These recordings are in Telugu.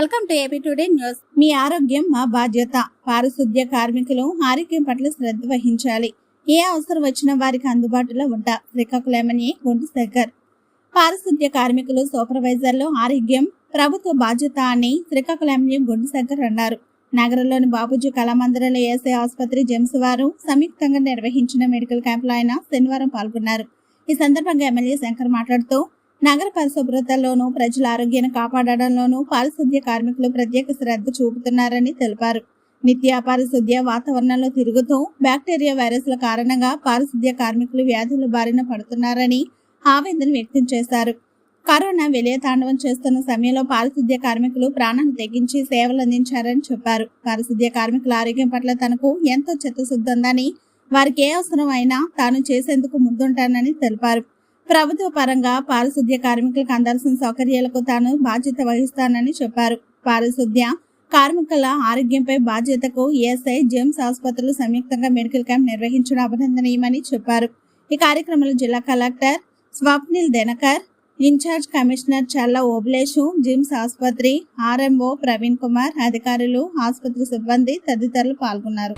Welcome to AP today news. మీ ఆరోగ్యం మా బాధ్యత. పారిశుద్ధ్య కార్మికులు ఆరోగ్యం పట్ల శ్రద్ధ వహించాలి. ఏ అవసరం వచ్చినా వారికి అందుబాటులో ఉంటా. శ్రీకాకుళం ఎమ్మెల్యే గుంటి శేఖర్. పారిశుద్ధ్య కార్మికులు సూపర్వైజర్లు ఆరోగ్యం ప్రభుత్వ బాధ్యత అని శ్రీకాకుళం ఎమ్మెల్యే గుంటి అన్నారు. నగరంలోని బాబుజీ కళామందిరంలో ఏసీ ఆసుపత్రి జెమ్స్ వారు సంయుక్తంగా నిర్వహించిన మెడికల్ క్యాంపులో ఆయన శనివారం పాల్గొన్నారు. ఈ సందర్భంగా ఎమ్మెల్యే శంకర్ మాట్లాడుతూ నగర పరిశుభ్రతలోనూ ప్రజల ఆరోగ్యాన్ని కాపాడడంలోనూ పారిశుద్ధ్య కార్మికులు ప్రత్యేక శ్రద్ధ చూపుతున్నారని తెలిపారు. నిత్య పారిశుద్ధ్య వాతావరణంలో తిరుగుతూ బ్యాక్టీరియా వైరస్ల కారణంగా పారిశుద్ధ్య కార్మికులు వ్యాధుల బారిన పడుతున్నారని ఆవేదన వ్యక్తం చేశారు. కరోనా విలయ తాండవం చేస్తున్న సమయంలో పారిశుద్ధ్య కార్మికులు ప్రాణాలు తెగించి సేవలు అందించారని చెప్పారు. పారిశుద్ధ్య కార్మికుల ఆరోగ్యం పట్ల తనకు ఎంతో చిత్తశుద్ధి ఉందని వారికి ఏ అవసరం అయినా తాను చేసేందుకు ముందుంటానని తెలిపారు. ప్రభుత్వ పరంగా పారిశుద్ధ్య కార్మికులకు అందాల్సిన సౌకర్యాలకు తాను బాధ్యత వహిస్తానని చెప్పారు. పారిశుద్ధ్య కార్మికుల ఆరోగ్యంపై బాధ్యతకు ఏఎస్ఐ జేమ్స్ ఆసుపత్రులు సంయుక్తంగా మెడికల్ క్యాంప్ నిర్వహించడం అభినందనీయమని చెప్పారు. ఈ కార్యక్రమంలో జిల్లా collector Swapnil Dinakar incharge commissioner Challa Obleshu GEMS ఆసుపత్రి ఆర్ఎంఓ ప్రవీణ్ కుమార్ అధికారులు ఆసుపత్రి సిబ్బంది తదితరులు పాల్గొన్నారు.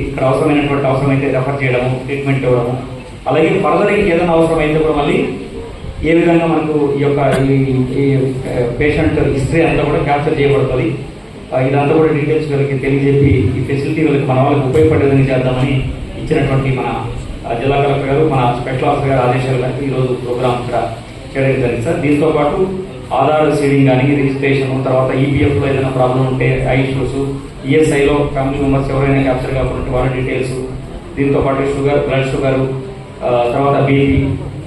ఇక్కడ అవసరమైనటువంటి అవసరమైతే రెఫర్ చేయడము ట్రీట్మెంట్ ఇవ్వడము. అలాగే ఫర్దర్ ఏదైనా అవసరమైతే కూడా మళ్ళీ ఏ విధంగా మనకు ఈ యొక్క ఈ పేషెంట్ హిస్టరీ అంతా కూడా క్యాప్చర్ చేయబడుతుంది. ఇదంతా కూడా డీటెయిల్స్ వీళ్ళకి తెలియజెప్పి ఈ ఫెసిలిటీ వీళ్ళకి మన వాళ్ళకి ఉపయోగపడేదని చేద్దామని ఇచ్చినటువంటి మన జిల్లా కలెక్టర్ గారు మన స్పెషల్ ఆఫీసర్ గారు ఆదేశాలు మేరకు ఈరోజు ప్రోగ్రామ్ ఇక్కడ చేయడం జరిగింది సార్. దీంతో పాటు ఆధార్ సీడింగ్ కానీ రిజిస్ట్రేషన్ తర్వాత ఈపీఎఫ్లో ఏదైనా ప్రాబ్లం ఉంటే ఐ ఇష్యూస్ ఈఎస్ఐలో ఫ్యామిలీ మెంబర్స్ ఎవరైనా క్యాప్చర్ కాకుండా వాళ్ళ డీటెయిల్స్ దీంతో పాటు షుగర్ బ్లడ్ షుగర్ తర్వాత బీపీ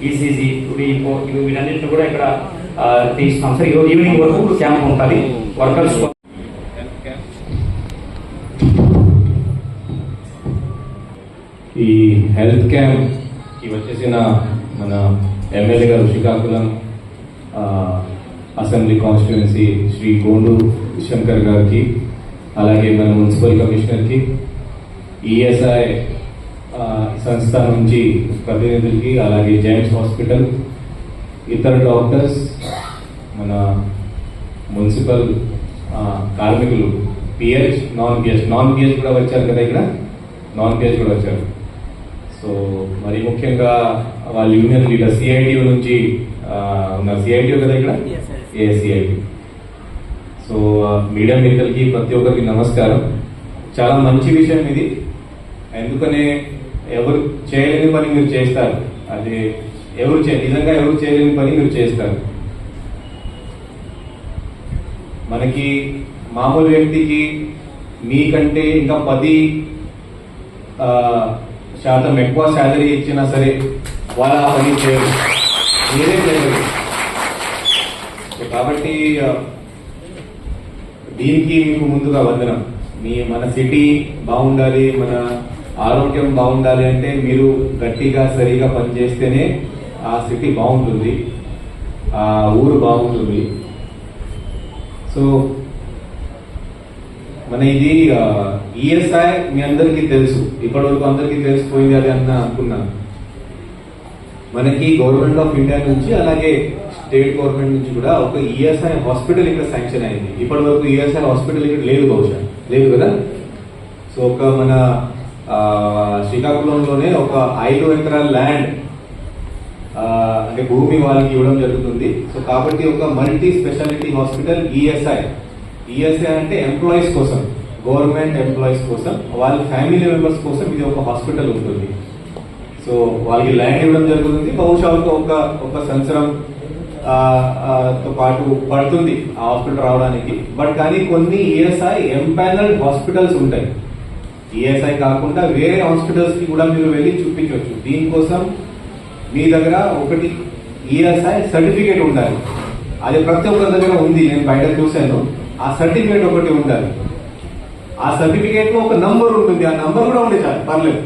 ఈసీజీ టుడీపో ఇవి వీటన్నింటిని కూడా ఇక్కడ తీసుకున్నాం తీస్తున్నాం. సార్ ఈరోజు ఈవినింగ్ వరకు క్యాంప్ ఉంటుంది. వర్కర్స్ ఈ హెల్త్ క్యాంప్కి వచ్చేసిన మన ఎమ్మెల్యే గారు శ్రీకాకుళం అసెంబ్లీ కాన్స్టిట్యున్సీ శ్రీ గోండు శంకర్ గారికి అలాగే మన మున్సిపల్ కమిషనర్కి ఈఎస్ఐ సంస్థ నుంచి ప్రతినిధులకి అలాగే జైమ్స్ హాస్పిటల్ ఇతర డాక్టర్స్ మన మున్సిపల్ కార్మికులు PH non PH non PH కూడా వచ్చారు కదా ఇక్కడ? నాన్ పిహెచ్ కూడా వచ్చారు. సో మరి ముఖ్యంగా వాళ్ళ యూనియన్ లీడర్ సిఐటియు నుంచి ఉన్న సిఐటియు కదా ఇక్కడ? ఏఐసిఐటి. సో మీడియా మిత్రులకి ప్రతి ఒక్కరికి నమస్కారం. చాలా మంచి విషయం ఇది. ఎందుకనే ఎవరు చేయలేని పని మీరు చేస్తారు. అది ఎవరు చే నిజంగా ఎవరు చేయలేని పని మీరు చేస్తారు. మనకి మామూలు వ్యక్తికి మీకంటే ఇంకా పది శాతం ఎక్కువ శాలరీ ఇచ్చినా సరే వాళ్ళ ఆ పని చేయరు. మీరే చేయరు. దీనికి మీకు ముందుగా వందనం. మీ మన సిటీ బాగుండాలి మన ఆరోగ్యం బాగుండాలి అంటే మీరు గట్టిగా సరిగా పనిచేస్తేనే ఆ సిటీ బాగుంటుంది. ఆ ఊరు బాగుంటుంది. సో మన ఇది ఈఎస్ఐ మీ అందరికీ తెలుసు. ఇప్పటి వరకు అందరికీ తెలిసిపోయింది అది అన్న అనుకున్నాను. మనకి గవర్నమెంట్ ఆఫ్ ఇండియా నుంచి అలాగే స్టేట్ గవర్నమెంట్ నుంచి కూడా ఒక ఈఎస్ఐ హాస్పిటల్ ఇక్కడ శాంక్షన్ అయింది. ఇప్పటి వరకు ఈఎస్ఐ హాస్పిటల్ ఇక్కడ లేదు బహుశా. లేదు కదా? సో ఒక మన శ్రీకాకుళంలోనే ఒక ఐదు ఎకరాల ల్యాండ్ అంటే భూమి వాళ్ళకి ఇవ్వడం జరుగుతుంది. సో కాబట్టి ఒక multi speciality hospital ESI ESI అంటే ఎంప్లాయీస్ కోసం గవర్నమెంట్ ఎంప్లాయీస్ కోసం వాళ్ళ ఫ్యామిలీ మెంబర్స్ కోసం ఇది ఒక హాస్పిటల్ ఉంటుంది. సో వాళ్ళకి ల్యాండ్ ఇవ్వడం జరుగుతుంది. బహుశా ఒక ఒక సంవత్సరం తో పాటు పడుతుంది ఆ హాస్పిటల్ రావడానికి. బట్ కానీ కొన్ని ఈఎస్ఐ ఎంపానల్డ్ హాస్పిటల్స్ ఉంటాయి. ఈఎస్ఐ కాకుండా వేరే హాస్పిటల్స్కి కూడా మీరు వెళ్ళి చూపించవచ్చు. దీనికోసం మీ దగ్గర ఒకటి ఈఎస్ఐ సర్టిఫికేట్ ఉండాలి. అది ప్రతి ఒక్కరి దగ్గర ఉంది. నేను బయట చూశాను. ఆ సర్టిఫికేట్ ఒకటి ఉండాలి. ఆ సర్టిఫికేట్లో ఒక నంబర్ ఉంటుంది. ఆ నంబర్ కూడా ఉండే చాలు. పర్లేదు.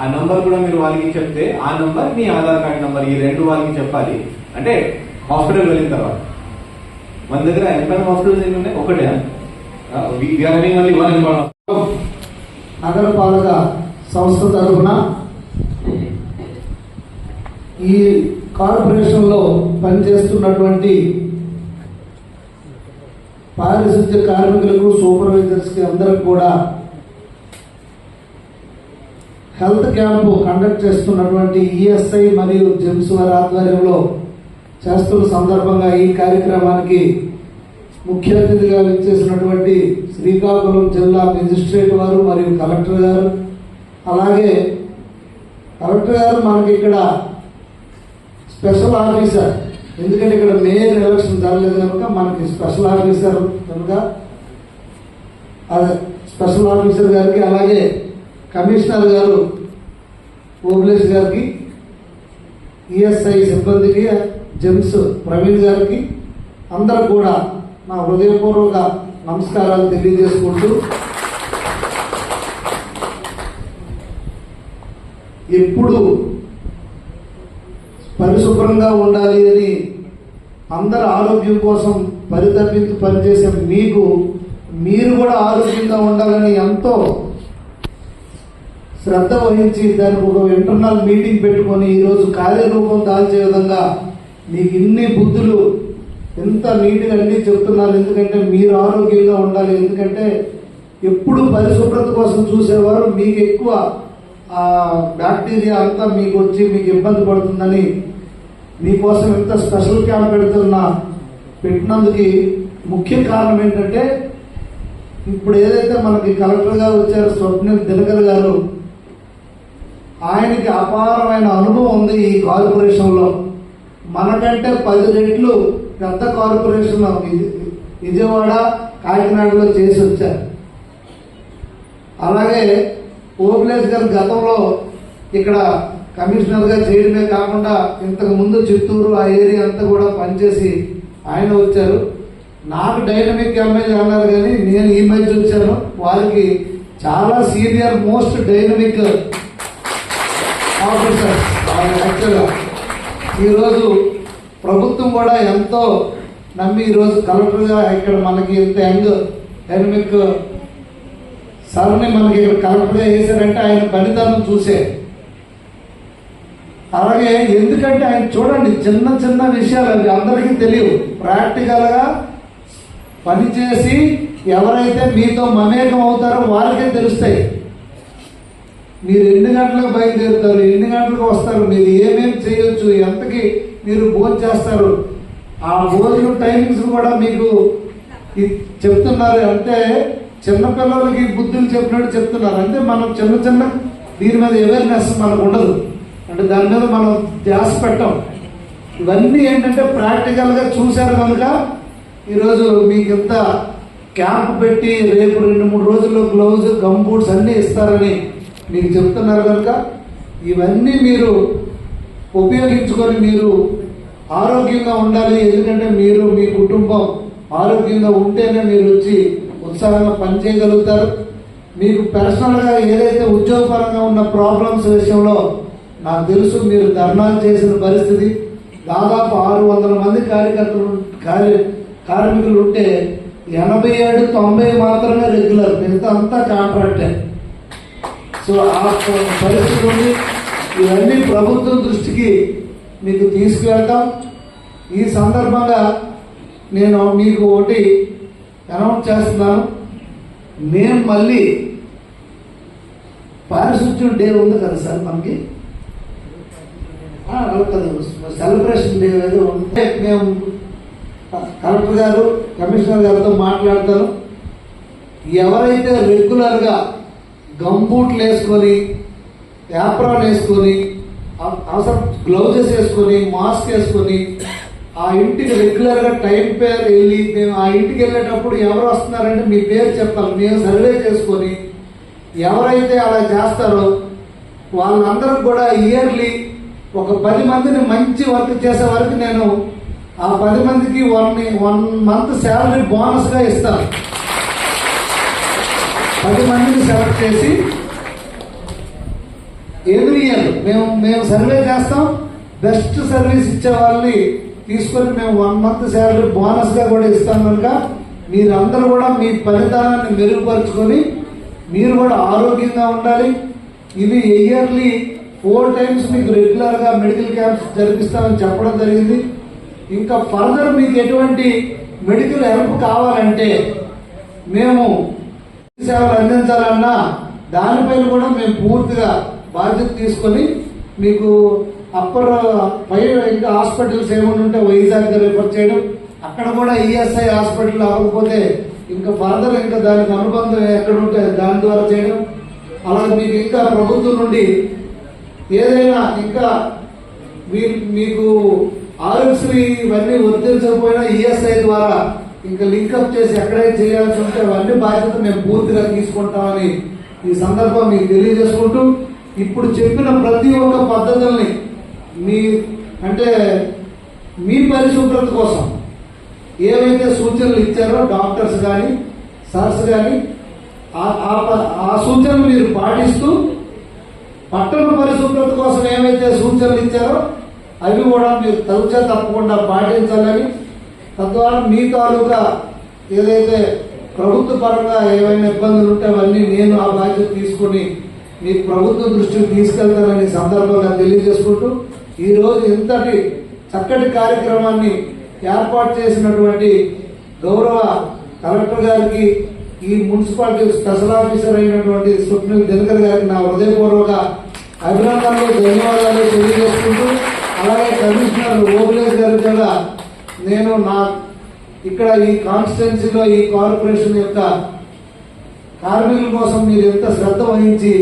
ఆ నంబర్ కూడా మీరు వాళ్ళకి చెప్తే ఆ నంబర్ మీ ఆధార్ కార్డ్ నంబర్ ఈ రెండు వాళ్ళకి చెప్పాలి. అంటే హాస్పిటల్ వెళ్ళిన తర్వాత. మన దగ్గర ఎంప్లాయ్ హాస్పిటల్స్ ఎన్ని ఉన్నాయి? ఒకటే నగరపాలక సంస్థ తరఫున ఈ కార్పొరేషన్లో పనిచేస్తున్నటువంటి పారిశుద్ధ్య కార్మికులకు సూపర్వైజర్స్కి అందరికి కూడా హెల్త్ క్యాంపు కండక్ట్ చేస్తున్నటువంటి ఈఎస్ఐ మరియు జెమ్స్ వారి ఆధ్వర్యంలో చేస్తున్న సందర్భంగా ఈ కార్యక్రమానికి ముఖ్య అతిథిగా విచ్చేసినటువంటి శ్రీకాకుళం జిల్లా మెజిస్ట్రేట్ వారు మరియు కలెక్టర్ గారు. అలాగే కలెక్టర్ గారు మనకి ఇక్కడ స్పెషల్ ఆఫీసర్. ఎందుకంటే ఇక్కడ మేయర్ ఎలక్షన్ జరగలేదు కనుక మనకి స్పెషల్ ఆఫీసర్ కనుక స్పెషల్ ఆఫీసర్ గారికి అలాగే కమిషనర్ గారు ఓబులేష్ గారికి ఈఎస్ఐ సిబ్బందికి జెమ్స్ ప్రవీణ్ గారికి అందరూ కూడా నా హృదయపూర్వక నమస్కారాలు తెలియజేసుకుంటూ ఎప్పుడు పరిశుభ్రంగా ఉండాలి అని అందరి ఆరోగ్యం కోసం పరితపించి పనిచేసే మీకు మీరు కూడా ఆరోగ్యంగా ఉండాలని ఎంతో శ్రద్ధ వహించి దానికి ఒక ఇంటర్నల్ మీటింగ్ పెట్టుకొని ఈరోజు కార్యరూపం దాల్చే విధంగా మీకు ఇన్ని బుద్ధులు ఎంత నీట్గా అన్ని చెప్తున్నారు ఎందుకంటే మీరు ఆరోగ్యంగా ఉండాలి ఎందుకంటే ఎప్పుడు పరిశుభ్రత కోసం చూసేవారు మీకు ఎక్కువ ఆ బ్యాక్టీరియా అంతా మీకు వచ్చి మీకు ఇబ్బంది పడుతుందని మీకోసం ఎంత స్పెషల్ క్యాంప్ పెడుతున్నా పెట్టినందుకు ముఖ్య కారణం ఏంటంటే ఇప్పుడు ఏదైతే మనకి కలెక్టర్ గారు వచ్చారు స్వప్నిల్ దినకర్ గారు ఆయనకి అపారమైన అనుభవం ఉంది ఈ కార్పొరేషన్లో. మనకంటే పది రెట్లు పెద్ద కార్పొరేషన్ విజయవాడ కాకినాడలో చేసి వచ్చారు. అలాగే ఓపిలేష్ గారు గతంలో ఇక్కడ కమిషనర్గా చేయడమే కాకుండా ఇంతకు ముందు చిత్తూరు ఆ ఏరియా అంతా కూడా పనిచేసి ఆయన వచ్చారు. నాకు డైనమిక్ ఎమ్మెల్యే అన్నారు కానీ నేను ఈ మధ్య వచ్చాను. వారికి చాలా సీనియర్ మోస్ట్ డైనమిక్ ఆఫీసర్ యాక్చువల్గా ఈరోజు ప్రభుత్వం కూడా ఎంతో నమ్మి ఈరోజు కలెక్టర్గా ఇక్కడ మనకి ఇంత యంగ్ డైనమిక్ సార్ని మనకి ఇక్కడ కలెక్టర్గా వేశారంటే ఆయన పనితనం చూసే. అలాగే ఎందుకంటే ఆయన చూడండి చిన్న చిన్న విషయాలు అవి అందరికీ తెలియవు. ప్రాక్టికల్గా పనిచేసి ఎవరైతే మీతో మమేకం అవుతారో వాళ్ళకే తెలుస్తాయి. మీరు ఎన్ని గంటలకు బయలుదేరుతారు? ఎన్ని గంటలకు వస్తారు? మీరు ఏమేమి చేయొచ్చు? ఎంతకి మీరు భోజనం చేస్తారు? ఆ భోజనం టైమింగ్స్ కూడా మీకు చెప్తున్నారు. అంటే చిన్నపిల్లలకి బుద్ధులు చెప్పినట్టు చెప్తున్నారు. అంటే మనం చిన్న చిన్న దీని మీద అవేర్నెస్ మనకు ఉండదు. అంటే దాని మీద మనం ధ్యాస పెట్టాం. ఇవన్నీ ఏంటంటే ప్రాక్టికల్గా చూశారు కనుక ఈరోజు మీకు ఇంత క్యాంప్ పెట్టి రేపు రెండు మూడు రోజుల్లో గ్లౌజ్ గమ్ బూట్స్ అన్నీ ఇస్తారని మీకు చెప్తున్నారు కనుక ఇవన్నీ మీరు ఉపయోగించుకొని మీరు ఆరోగ్యంగా ఉండాలి. ఎందుకంటే మీరు మీ కుటుంబం ఆరోగ్యంగా ఉంటేనే మీరు వచ్చి ఉత్సాహంగా పనిచేయగలుగుతారు మీకు పర్సనల్గా ఏదైతే ఉద్యోగపరంగా ఉన్న ప్రాబ్లమ్స్ విషయంలో నాకు తెలుసు మీరు ధర్నాలు చేసిన పరిస్థితి. దాదాపు ఆరు వందల మంది కార్యకర్తలు కార్య కార్మికులు ఉంటే ఎనభై ఏడు తొంభై మాత్రమే రెగ్యులర్ మిగతా అంతా కాంట్రాక్టే సో ఆ పరిస్థితి ఇవన్నీ ప్రభుత్వం దృష్టికి మీకు తీసుకువెళ్తాం. ఈ సందర్భంగా నేను మీకు ఒకటి అనౌన్స్ చేస్తున్నాను. మేము మళ్ళీ పారిశుద్ధ్యం డే ఉంది కదా సార్ మనకి? సెలబ్రేషన్ డే ఏదో ఉంటే మేము కలెక్టర్ గారు కమిషనర్ గారితో మాట్లాడతాను. ఎవరైతే రెగ్యులర్గా గంబూట్లు వేసుకొని యాప్రాన్ వేసుకొని అవసరం గ్లౌజెస్ వేసుకొని మాస్క్ వేసుకొని ఆ ఇంటికి రెగ్యులర్గా టైం పేరు వెళ్ళి మేము ఆ ఇంటికి వెళ్ళేటప్పుడు ఎవరు వస్తున్నారంటే మీ పేరు చెప్పాలి. మేము సర్వే చేసుకొని ఎవరైతే అలా చేస్తారో వాళ్ళందరూ కూడా ఇయర్లీ ఒక పది మందిని మంచి వర్క్ చేసే వరకు నేను ఆ పది మందికి వన్ వన్ మంత్ శాలరీ బోనస్గా ఇస్తాను. పది మందిని సెలెక్ట్ చేసి ఎవ్రీ ఇయర్ మేము మేము సర్వే చేస్తాం. బెస్ట్ సర్వీస్ ఇచ్చే వాళ్ళని తీసుకొని మేము వన్ మంత్ శాలరీ బోనస్గా కూడా ఇస్తాం కనుక మీరందరూ కూడా మీ ఫలితాలను మెరుగుపరుచుకొని మీరు కూడా ఆరోగ్యంగా ఉండాలి. ఇవి ఇయర్లీ ఫోర్ టైమ్స్ మీకు రెగ్యులర్గా మెడికల్ క్యాంప్స్ జరిపిస్తామని చెప్పడం జరిగింది. ఇంకా ఫర్దర్ మీకు ఎటువంటి మెడికల్ హెల్ప్ కావాలంటే మేము సేవలు అందించాలన్నా దానిపైన కూడా మేము పూర్తిగా బాధ్యత తీసుకొని మీకు అప్పర్ పై ఇంకా హాస్పిటల్స్ ఏమైనా ఉంటే వైజాగ్ రిఫర్ చేయడం అక్కడ కూడా ఈఎస్ఐ హాస్పిటల్ అవ్వకపోతే ఇంకా ఫర్దర్ ఇంకా దానికి అనుబంధం ఎక్కడ ఉంటే దాని ద్వారా చేయడం. అలాగే మీకు ఇంకా ప్రభుత్వం నుండి ఏదైనా ఇంకా మీ మీకు ఆరోగ్యశ్రీ ఇవన్నీ వర్తించకపోయినా ఈఎస్ఐ ద్వారా ఇంకా లింకప్ చేసి ఎక్కడైతే చేయాల్సి ఉంటే అవన్నీ బాధ్యత మేము పూర్తిగా తీసుకుంటామని ఈ సందర్భం మీకు తెలియజేసుకుంటూ ఇప్పుడు చెప్పిన ప్రతి ఒక్క పద్ధతుల్ని మీ అంటే మీ పరిశుభ్రత కోసం ఏవైతే సూచనలు ఇచ్చారో డాక్టర్స్ కానీ సర్స్ కానీ ఆ- ప- ఆ సూచనలు మీరు పాటిస్తూ పట్టణ పరిశుభ్రత కోసం ఏమైతే సూచనలు ఇచ్చారో అవి కూడా మీరు తరచా తప్పకుండా పాటించాలని తద్వారా మీ తాలూకా ఏదైతే ప్రభుత్వ పరంగా ఏవైనా ఇబ్బందులు ఉంటే అవన్నీ నేను ఆ బాధ్యత తీసుకొని మీ ప్రభుత్వ దృష్టికి తీసుకెళ్తానని సందర్భంగా తెలియజేసుకుంటూ ఈరోజు ఇంతటి చక్కటి కార్యక్రమాన్ని ఏర్పాటు చేసినటువంటి గౌరవ కలెక్టర్ గారికి ఈ మున్సిపాలిటీ స్పెషల్ ఆఫీసర్ అయినటువంటి స్వప్నిల్ దినకర్ గారికి నా హృదయపూర్వక అభినందనలు ధన్యవాదాలు తెలియజేసుకుంటూ అలాగే కమిషనర్ ఓబులేష్ గారికి కూడా నేను నా ఇక్కడ ఈ కాన్స్టిట్యున్సీలో ఈ కార్పొరేషన్ యొక్క కార్మికుల కోసం మీరు ఎంత శ్రద్ధ వహించి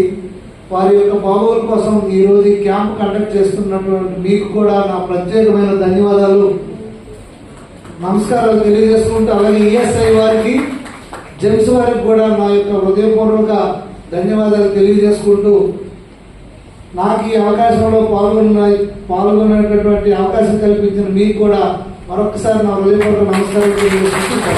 వారి యొక్క బాగోగుల కోసం ఈరోజు ఈ క్యాంప్ కండక్ట్ చేస్తున్నటువంటి మీకు కూడా నా ప్రత్యేకమైన ధన్యవాదాలు. నమస్కారాలు తెలియజేసుకుంటూ అలాగే ఈఎస్ఐ వారికి జెమ్స్ వారికి కూడా నా యొక్క హృదయపూర్వక ధన్యవాదాలు తెలియజేసుకుంటూ నాకు ఈ అవకాశంలో పాల్గొన్న పాల్గొనేటటువంటి అవకాశం కల్పించిన మీకు కూడా మరొకసారి నా హృదయపూర్వక నమస్కారం తెలియజేసుకుంటూ